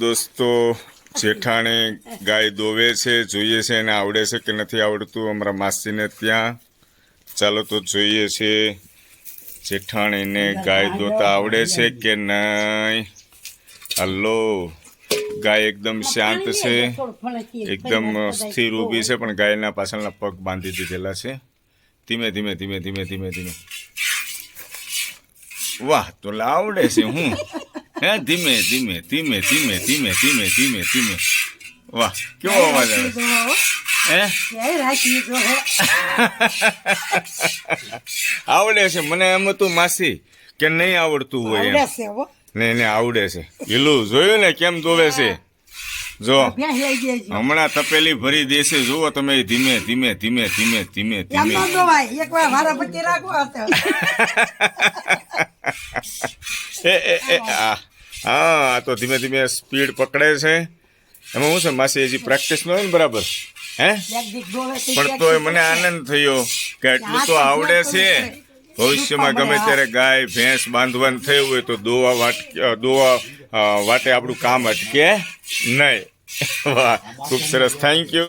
દોસ્તો, જેઠાણી ગાય દોવે છે, જોઈએ છે એને આવડે છે કે નથી આવડતું? અમારા માસીને ત્યાં. ચાલો તો જોઈએ છે, જેઠાણીને ગાય દોતા આવડે છે કે નહીં? હલો, ગાય એકદમ શાંત છે, એકદમ સ્થિર ઊભી છે, પણ ગાયના પાછળના પગ બાંધી દીધેલા છે. ધીમે ધીમે ધીમે ધીમે ધીમે ધીમે. વાહ, તો આવડે છે, હું. હે ધીમે ધીમે ધીમે ધીમે ધીમે ધીમે ધીમે ધીમે વાહ કેવો અવાજ આવે હે આવડે છે મને એમ હતું માસી કે નહીં આવડતું હોય નહીં એને આવડે છે હીલું જોયું ને કેમ દોવે છે જો હમણાં તપેલી ભરી દેશે જુઓ તમે ધીમે ધીમે ધીમે ધીમે ધીમે ધીમે એ એ એ આ હા આ તો ધીમે ધીમે સ્પીડ પકડે છે. એમાં શું છે માસી હજી પ્રેક્ટિસ ન હોય ને બરાબર? હે? પણ તોય મને આનંદ થયો કે એટલું તો આવડે છે. ભવિષ્યમાં ગમે ત્યારે ગાય ભેંસ બાંધવાનું થયું હોય તો દોવા વાટ દોવા વાટે આપણું કામ અટકે નહીં. વાહ ખૂબ સરસ. Thank you